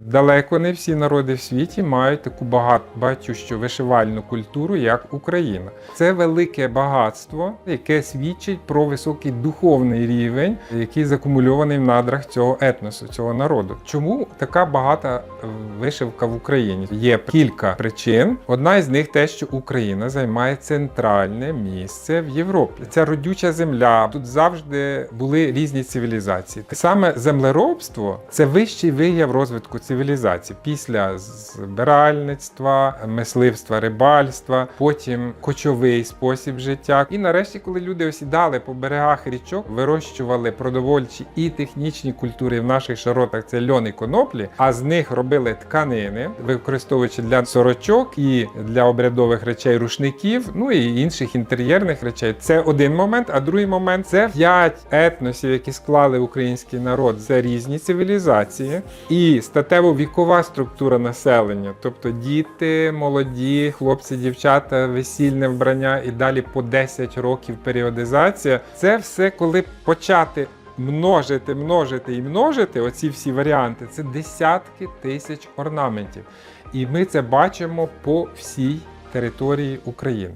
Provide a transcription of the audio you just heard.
Далеко не всі народи в світі мають таку багат, вишивальну культуру, як Україна. Це велике багатство, яке свідчить про високий духовний рівень, який закумульований в надрах цього етносу, цього народу. Чому така багата е, вишивка в Україні? Є кілька причин. Одна із них те, що Україна займає центральне місце в Європі. Це родюча земля. Тут завжди були різні цивілізації. Саме землеробство це вищий вияв розвитку цивілізації після збиральництва, мисливства, рибальства, потім кочовий спосіб життя. І нарешті, коли люди осідали по берегах річок, вирощували продовольчі і технічні культури в наших широтах це льон і коноплі, а з них робили тканини, використовуючи для сорочок і для обрядових речей рушників, ну і інших інтер'єрних речей. Це один момент. А другий момент це п'ять етносів, які склали український народ. Це різні цивілізації і статево-вікова структура населення, тобто діти, молоді, хлопці, дівчата, весільне вбрання і далі по 10 років періодизація. Це все коли почати. Множити, множити і множити оці всі варіанти це десятки тисяч орнаментів. І ми це бачимо по всій території України.